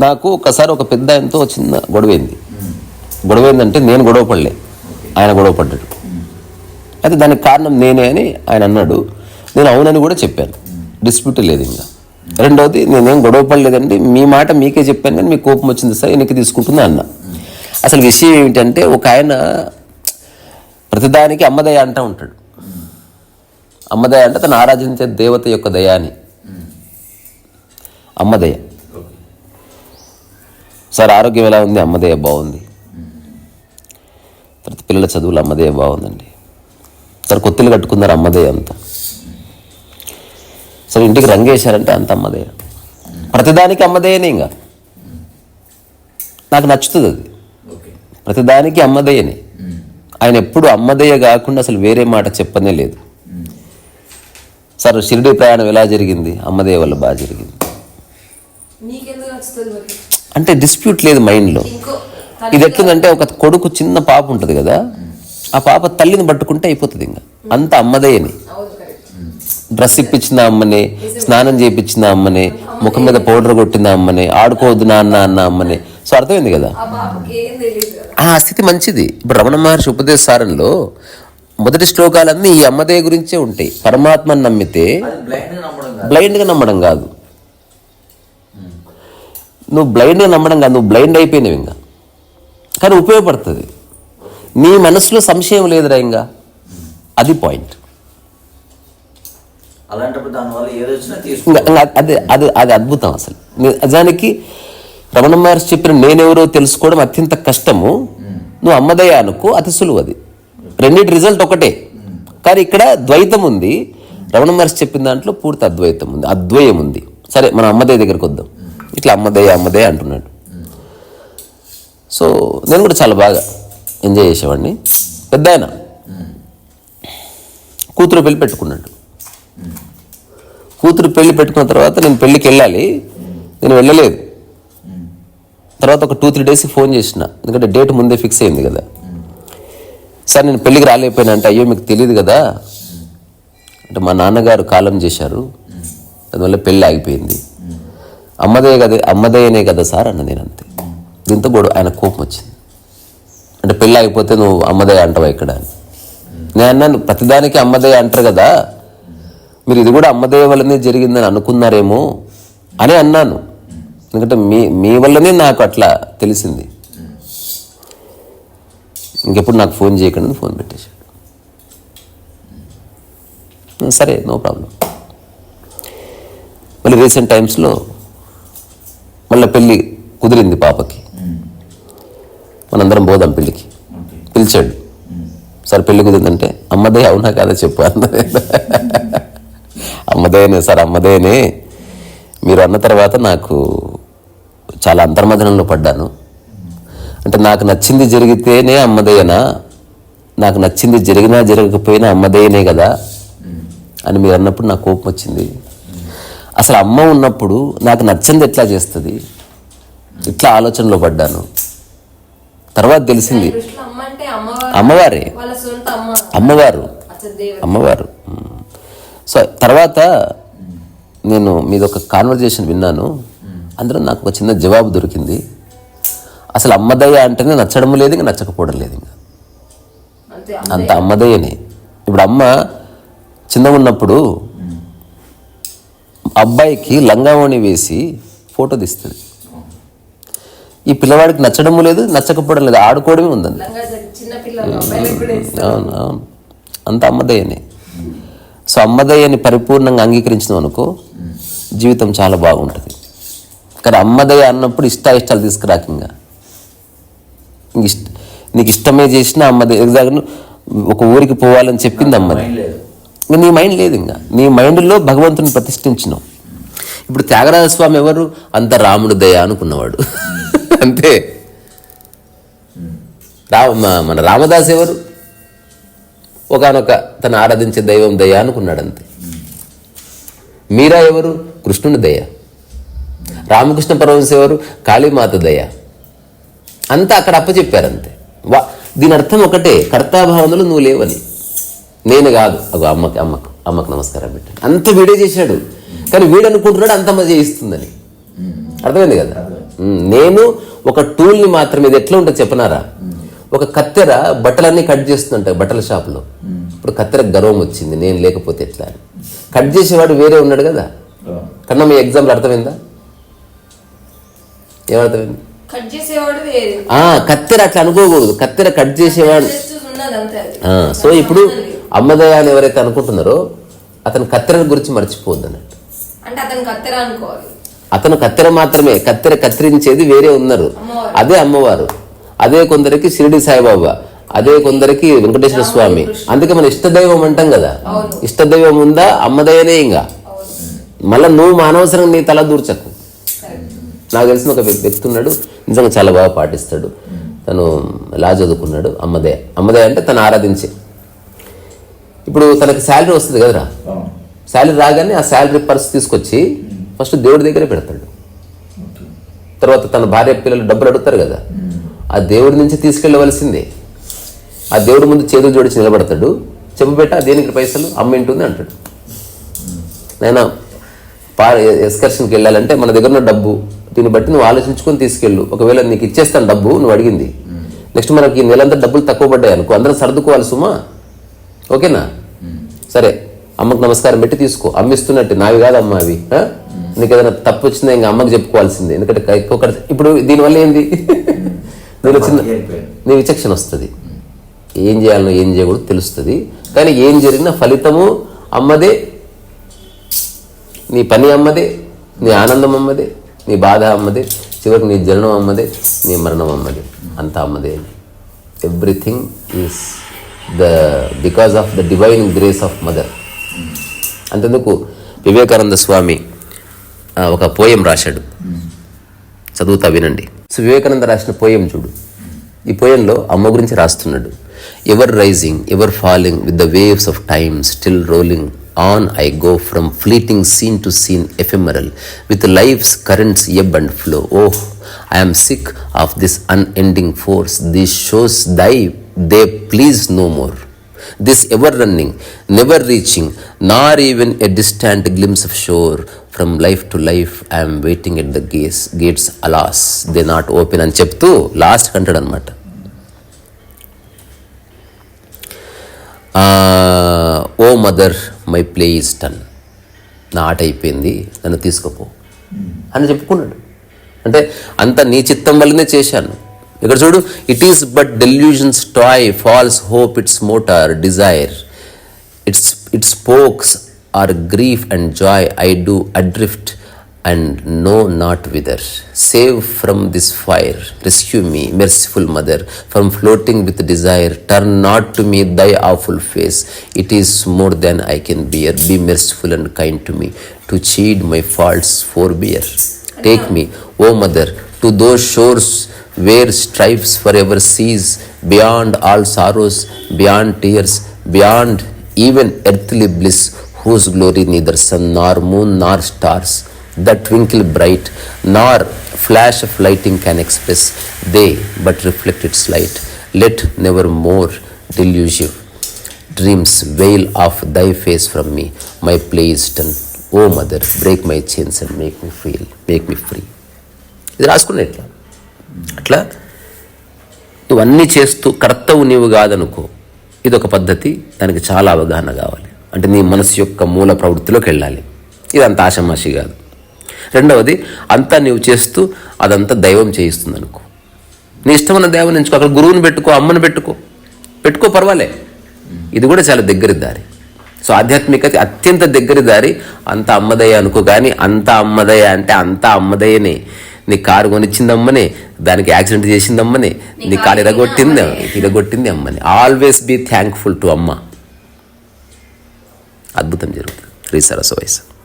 నాకు ఒకసారి ఒక పెద్ద ఆయనతో చిన్న గొడవైంది గొడవైందంటే నేను గొడవ పడలే. ఆయన గొడవ పడ్డాడు. అయితే దానికి కారణం నేనే అని ఆయన అన్నాడు. నేను అవునని కూడా చెప్పాను. డిస్ప్యూట్ లేదు ఇంకా. రెండవది నేనేం గొడవ పడలేదండి. మీ మాట మీకే చెప్పాను కానీ మీకు కోపం వచ్చింది. సార్ వెనక్కి తీసుకుంటున్నా అన్న. అసలు విషయం ఏమిటంటే ఒక ఆయన ప్రతిదానికి అమ్మదయ అంటూ ఉంటాడు. అమ్మదయ అంటే తను ఆరాధించే దేవత యొక్క దయ అని. అమ్మదయ. సార్ ఆరోగ్యం ఎలా ఉంది? అమ్మదయ బాగుంది. తర్వాత పిల్లల చదువులు అమ్మదయ బాగుందండి. సార్ కొత్తలు కట్టుకున్నారు అమ్మదయ అంతా. సరే ఇంటికి రంగేశారంటే అంత అమ్మదయ ప్రతిదానికి అమ్మదయనే ఇంకా నాకు నచ్చుతుంది అది. ఓకే. ప్రతిదానికి అమ్మదయ్యనే ఆయన ఎప్పుడు అమ్మదయ్య కాకుండా అసలు వేరే మాట చెప్పనే లేదు. సార్ షిరిడి ప్రయాణం ఎలా జరిగింది? అమ్మదయ్య వల్ల బాగా జరిగింది. అంటే డిస్ప్యూట్ లేదు మైండ్లో ఇది ఎట్లుందంటే ఒక కొడుకు చిన్న పాప ఉంటుంది కదా ఆ పాప తల్లిని పట్టుకుంటే అయిపోతుంది ఇంకా. అంత అమ్మదయ్యని అవును కరెక్ట్ డ్రెస్ ఇప్పించిన అమ్మనే స్నానం చేయించిన అమ్మనే ముఖం మీద పౌడర్ కొట్టిన అమ్మనే ఆడుకోవద్దు నాన్న అన్న అమ్మనే. సో అర్థమైంది కదా? ఆ పాపకి ఏం తెలియదు కదా. ఆ స్థితి మంచిది. ఇప్పుడు రమణ మహర్షి ఉపదేశ సారంలో మొదటి శ్లోకాలన్నీ ఈ అమ్మదే గురించే ఉంటాయి. పరమాత్మని నమ్మితే బ్లైండ్గా నమ్మడం కాదు. నువ్వు బ్లైండ్గా నమ్మడం కాదు నువ్వు బ్లైండ్ అయిపోయినవి ఇంకా. కానీ ఉపయోగపడుతుంది. నీ మనసులో సంశయం లేదురా ఇంకా. అది పాయింట్ అదే అది అది అద్భుతం అసలు. నిజానికి రమణ మహర్షి చెప్పిన నేనెవరో తెలుసుకోవడం అత్యంత కష్టము. నువ్వు అమ్మదయ్య అనుకో అతి సులువు అది. రెండింటి రిజల్ట్ ఒకటే. కానీ ఇక్కడ ద్వైతం ఉంది. రమణ మహర్షి చెప్పిన దాంట్లో పూర్తి అద్వైతం ఉంది. అద్వయం ఉంది సరే మనం అమ్మదయ్య దగ్గరికి వద్దాం. ఇట్లా అమ్మదే అమ్మదే అంటున్నాడు. సో నేను కూడా చాలా బాగా ఎంజాయ్ చేసేవాడిని. పెద్ద ఆయన. కూతురు పెళ్ళి పెట్టుకున్నాడు. కూతురు పెళ్ళి పెట్టుకున్న తర్వాత నేను పెళ్ళికి వెళ్ళాలి. నేను వెళ్ళలేదు. తర్వాత ఒక టూ త్రీ డేస్ ఫోన్ చేసిన. ఎందుకంటే డేట్ ముందే ఫిక్స్ అయింది కదా. సార్ నేను పెళ్ళికి రాలేకపోయినా అంటే అయ్యో మీకు తెలియదు కదా. అంటే మా నాన్నగారు కాలం చేశారు. దానివల్ల పెళ్ళి ఆగిపోయింది. అమ్మదే కదే అమ్మదేనే కదా సార్ అన్న నేను అంతే దీంతో గొడవ ఆయన కోపం వచ్చింది. అంటే పెళ్ళి అయిపోతే నువ్వు అమ్మదే అంటావా ఇక్కడ అని. నేను అన్నాను ప్రతిదానికి అమ్మదే అంటారు కదా. మీరు ఇది కూడా అమ్మదే వల్లనే జరిగిందని అనుకున్నారేమో అని అన్నాను. ఎందుకంటే మీ మీ వల్లనే నాకు అట్లా తెలిసింది. ఇంకెప్పుడు నాకు ఫోన్ చేయకుండా ఫోన్ పెట్టేశాడు. సరే నో ప్రాబ్లం. మళ్ళీ రీసెంట్ టైమ్స్లో మళ్ళీ పెళ్ళి కుదిరింది పాపకి. మనందరం పోదాం పెళ్ళికి. పిలిచాడు. సార్ పెళ్ళి కుదిరిందంటే అమ్మదే అవునా కాదా చెప్పు అన్నదే అమ్మదేనే సార్ అమ్మదేనే మీరు అన్న తర్వాత నాకు చాలా అంతర్మథనంలో పడ్డాను. అంటే నాకు నచ్చింది జరిగితేనే అమ్మదయ్యనా నాకు నచ్చింది జరిగినా జరగకపోయినా అమ్మదయ్యనే కదా అని మీరు అన్నప్పుడు నాకు కోపం వచ్చింది. అసలు అమ్మ ఉన్నప్పుడు నాకు నచ్చింది ఎట్లా చేస్తుంది? ఇట్లా ఆలోచనలో పడ్డాను. తర్వాత తెలిసింది. అమ్మవారు. అమ్మవారే. అమ్మవారు. సో తర్వాత నేను మీది ఒక కాన్వర్జేషన్ విన్నాను. అందులో నాకు ఒక చిన్న జవాబు దొరికింది. అసలు అమ్మదయ్య అంటేనే నచ్చడం లేదు ఇంకా నచ్చకపోవడం లేదు ఇంకా. అంతే అంత అమ్మదయ్యనే ఇప్పుడు అమ్మ చిన్నగా ఉన్నప్పుడు అబ్బాయికి లంగావోణి వేసి ఫోటో తీస్తుంది. ఈ పిల్లవాడికి నచ్చడము లేదు నచ్చకపోవడం లేదు ఆడుకోవడమే ఉందండి. అవును అవును. అంత అమ్మదయ్యనే. సో అమ్మదయ్యని పరిపూర్ణంగా అంగీకరించినాం అనుకో జీవితం చాలా బాగుంటుంది. కానీ అమ్మదయ్య అన్నప్పుడు ఇష్ట ఇష్టాలు తీసుకురాక ఇంకా. ఇంక ఇష్ట నీకు ఇష్టమే చేసినా అమ్మదయ్య ఒక ఊరికి పోవాలని చెప్పింది అమ్మది మైండ్ లేదు. ఇంకా నీ మైండ్ లేదు ఇంకా. నీ మైండ్లో భగవంతుని ప్రతిష్ఠించినావు. ఇప్పుడు త్యాగరాజ స్వామి ఎవరు? అంత రాముడు దయ అనుకున్నవాడు. అంతే. రా మన రామదాస్ ఎవరు? ఒకనొక తను ఆరాధించే దైవం దయ అనుకున్నాడు అంతే మీరా ఎవరు? కృష్ణుని దయ. రామకృష్ణ పరమశ ఎవరు? కాళీమాత దయ. అంతా అక్కడ అప్పచెప్పారు అంతే వా దీని అర్థం ఒకటే కర్తాభావనలు నువ్వు లేవని. నేను కాదు. అగో అమ్మకి అమ్మకు అమ్మకు నమస్కారం పెట్టాను అంత వీడియో చేశాడు. కానీ వీడు అనుకుంటున్నాడు అంతమ్మ చేయిస్తుందని అర్థమైంది కదా? నేను ఒక టూల్ని మాత్రమే ఇది ఎట్లా ఉంటుంది చెప్పనారా? ఒక కత్తెర బట్టలన్నీ కట్ చేస్తుంటాయి బట్టల షాప్లో. ఇప్పుడు కత్తెర గర్వం వచ్చింది నేను లేకపోతే ఎట్లా అని. కట్ చేసేవాడు వేరే ఉన్నాడు కదా? కన్నా మీ ఎగ్జాంపుల్ అర్థమైందా? ఏమర్థమైంది? కట్ చేసేవాడు వేరే. ఆ, కత్తెర అట్లా అనుకోకూడదు. కత్తెర కట్ చేసేవాడు. సో ఇప్పుడు అమ్మదయ్య అని ఎవరైతే అనుకుంటున్నారో అతను కత్తెర గురించి మర్చిపోవద్దు అంటే అతను కత్తెర అనుకోవాలి. అతను కత్తెర మాత్రమే కత్తెర కత్తిరించేది వేరే ఉన్నారు. అదే అమ్మవారు. అదే కొందరికి షిరిడి సాయిబాబా అదే కొందరికి వెంకటేశ్వర స్వామి. అందుకే మన ఇష్టదైవం అంటాం కదా. ఇష్టదైవం ఉందా అమ్మదయ్యనే ఇంకా అవును. మళ్ళీ నువ్వు మానవసరం నీ తల దూర్చకు. నాకు తెలిసిన ఒక వ్యక్- వ్యక్తి ఉన్నాడు నిజంగా చాలా బాగా పాటిస్తాడు. తను లా చదువుకున్నాడు అమ్మదయ్య అమ్మదయ్య అంటే తను ఆరాధించే. ఇప్పుడు తనకి శాలరీ వస్తుంది కదరా? శాలరీ రాగానే ఆ శాలరీ పర్స్ తీసుకొచ్చి ఫస్ట్ దేవుడి దగ్గరే పెడతాడు. తర్వాత తన భార్య పిల్లలు డబ్బులు అడుగుతారు కదా. ఆ దేవుడి నుంచి తీసుకెళ్ళవలసిందే. ఆ దేవుడి ముందు చేతులు జోడించి నిలబడతాడు. చెప్పు దేనికి పైసలు? అమ్మింటుంది అంటాడు. నైనా పా ఎక్స్కర్షన్కి వెళ్ళాలంటే మన దగ్గర ఉన్న డబ్బు దీన్ని బట్టి నువ్వు ఆలోచించుకొని తీసుకెళ్ళు. ఒకవేళ నీకు ఇచ్చేస్తాను డబ్బు నువ్వు అడిగింది. నెక్స్ట్ మనకి ఈ నెలంతా డబ్బులు తక్కువ పడ్డాయి అనుకో అందరం సర్దుకోవాలి సుమా. ఓకేనా? సరే. అమ్మకు నమస్కారం పెట్టి తీసుకో. అమ్మిస్తున్నట్టు. నావి కాదు అమ్మ అవి? నీకు ఏదైనా తప్పు వచ్చిందా ఇంకా అమ్మకి చెప్పుకోవాల్సిందే. ఎందుకంటే ఎక్కువ ఖర్చు- ఇప్పుడు దీనివల్ల ఏంది? నీలో చిన్న నీ విచక్షణ వస్తుంది. ఏం చేయాలనో ఏం చేయకూడదు తెలుస్తుంది. కానీ ఏం జరిగినా ఫలితము అమ్మదే. నీ పని అమ్మదే. నీ ఆనందం అమ్మదే. నీ బాధ అమ్మదే. చివరికి నీ జననం అమ్మదే. నీ మరణం అమ్మదే. అంతా అమ్మదే. Everything is the because of the divine grace of mother అంతెందుకు? వివేకానంద స్వామి ఒక పోయం రాశాడు. చదువుతా వినండి. సో వివేకానంద రాసిన పోయం చూడు. ఈ పోయంలో అమ్మ గురించి రాస్తున్నాడు. Ever rising ever falling with the waves of time still rolling on I go from fleeting scene to scene ephemeral with life's currents ebb and flow. Oh I sick of this unending force. This shows thy they please no more. This ever running never reaching nor even a distant glimpse of shore from life to life I'm waiting at the gaze gates alas they not open అని చెప్తూ last hundred అనమాట O mother my play is done నా ఆట అయిపోయింది నన్ను తీసుకుపో. అని చెప్పుకున్నాడు. అంటే అంత నీ చిత్తం వల్లనే చేశాను. ఇక్కడ చూడు it is but delusions toy false hope its motor desire its its spokes are grief and joy I do adrift and know not whither save from this fire rescue me merciful mother from floating with desire turn not to me thy awful face it is more than I can bear be merciful and kind to me to chide my faults forbear take me, O Mother, to those shores where strifes forever cease, beyond all sorrows, beyond tears, beyond even earthly bliss, whose glory neither sun nor moon nor stars that twinkle bright, nor flash of lighting can express, they but reflect its light. Let never more delusive dreams veil off thy face from me. My play is done. O mother, break my chains and make me feel, make me free. ఇది రాసుకున్నా ఇట్లా అట్లా? ఇవన్నీ అన్నీ చేస్తూ కర్తవు నీవు కాదనుకో. ఇదొక పద్ధతి దానికి చాలా అవగాహన కావాలి. అంటే నీ మనసు యొక్క మూల ప్రవృత్తిలోకి వెళ్ళాలి. ఇదంతా ఆషమాషి కాదు. రెండవది అంతా నీవు చేస్తూ అదంతా దైవం చేయిస్తుంది అనుకో నీ ఇష్టమైన దైవం ఎంచుకో. అక్కడ గురువుని పెట్టుకో అమ్మని పెట్టుకో. పెట్టుకో పర్వాలే. ఇది కూడా చాలా దగ్గరి దారి. సో ఆధ్యాత్మికత అత్యంత దగ్గరి దారి అంత అమ్మదయ్య అనుకో. కానీ అంత అమ్మదయ్య అంటే అంత అమ్మదయ్యనే. నీ కారు కొనిచ్చింది అమ్మనే దానికి యాక్సిడెంట్ చేసింది అమ్మనే నీ కాలు ఇరగొట్టింది ఇరగొట్టింది అమ్మని. ఆల్వేస్ బీ థ్యాంక్ఫుల్ టు అమ్మ. అద్భుతం జరుగుతుంది. సరస్వ వయసు.